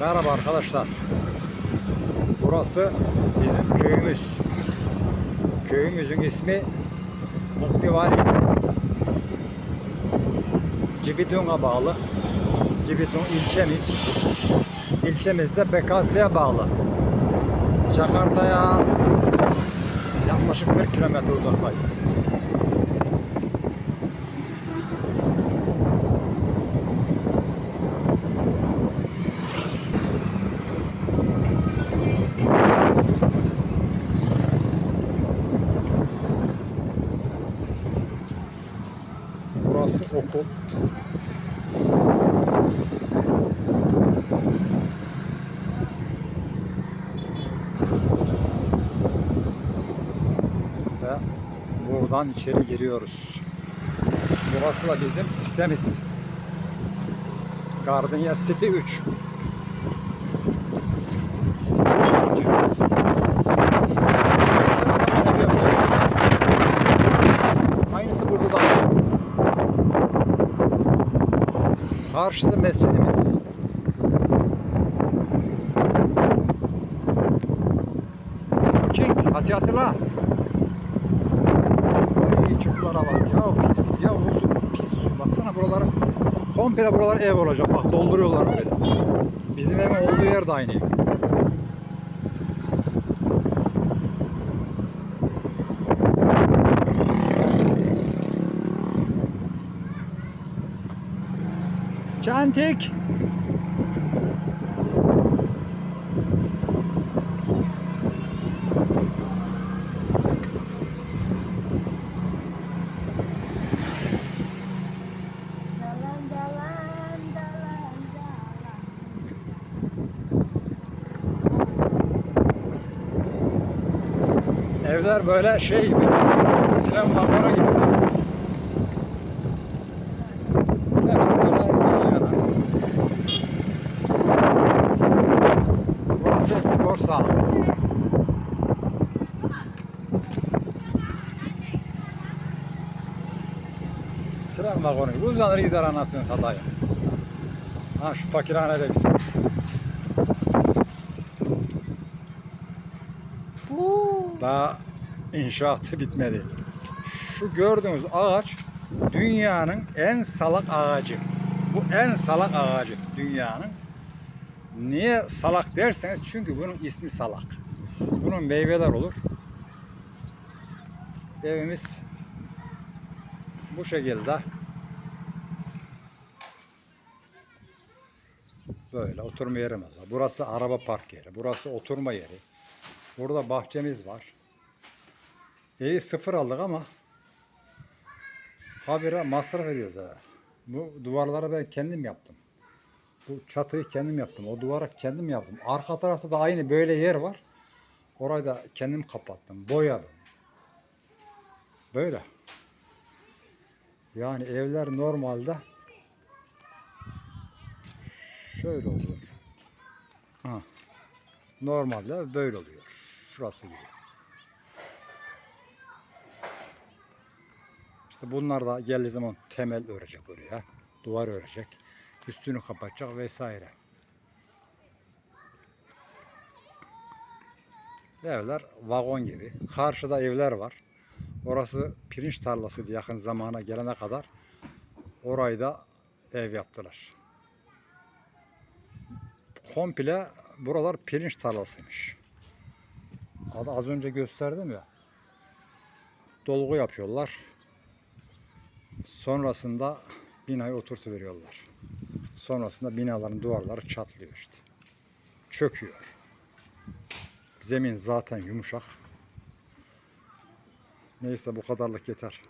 Merhaba arkadaşlar. Burası bizim köyümüz. Köyümüzün ismi Muktivari. Cibidun'a bağlı. Cibidun ilçemiz. İlçemiz de BKS'ye bağlı. Jakarta'ya yaklaşık 40 kilometre uzaktayız. Burası okul. Ve buradan içeri giriyoruz. Burası da bizim sitemiz. Gardenia City 3. Sitemiz. Aynısı burada da var. Karşısı mescidimiz. Çek, hadi hatırla. Ay çukurlara bak ya pis, ya uzun pis su. Baksana buraları, komple buralar ev olacak. Bak dolduruyorlar böyle. Bizim evin olduğu yer de aynı. Çantik. Evler böyle şey gibi. Tren vagonu gibi. Vagonu gibi uzanır gider anasını satayım. Ha şu fakirhane de bizim. Daha inşaatı bitmedi. Şu gördüğünüz ağaç dünyanın en salak ağacı. Bu en salak ağacı dünyanın. Niye salak derseniz çünkü bunun ismi salak. Bunun meyveler olur. Evimiz bu şekilde. Böyle oturma yerimiz var. Burası araba park yeri. Burası oturma yeri. Burada bahçemiz var. Evi sıfır aldık ama habire masraf ediyoruz ha. Bu duvarları ben kendim yaptım. Bu çatıyı kendim yaptım. O duvara kendim yaptım. Arka tarafta da aynı böyle yer var. Orayı da kendim kapattım. Boyadım. Böyle. Yani evler normalde şöyle oluyor. Ha. Normalde böyle oluyor. Şurası gibi. İşte bunlar da geldiği zaman temel örecek buraya. Duvar örecek. Üstünü kapatacak vesaire. Evler vagon gibi. Karşıda evler var. Orası pirinç tarlasıydı yakın zamana gelene kadar. Orayı da ev yaptılar. Komple buralar pirinç tarlasıymış. Az önce gösterdim ya. Dolgu yapıyorlar. Sonrasında binayı oturtu veriyorlar. Sonrasında binaların duvarları çatlıyor işte. Çöküyor. Zemin zaten yumuşak. Neyse bu kadarlık yeter.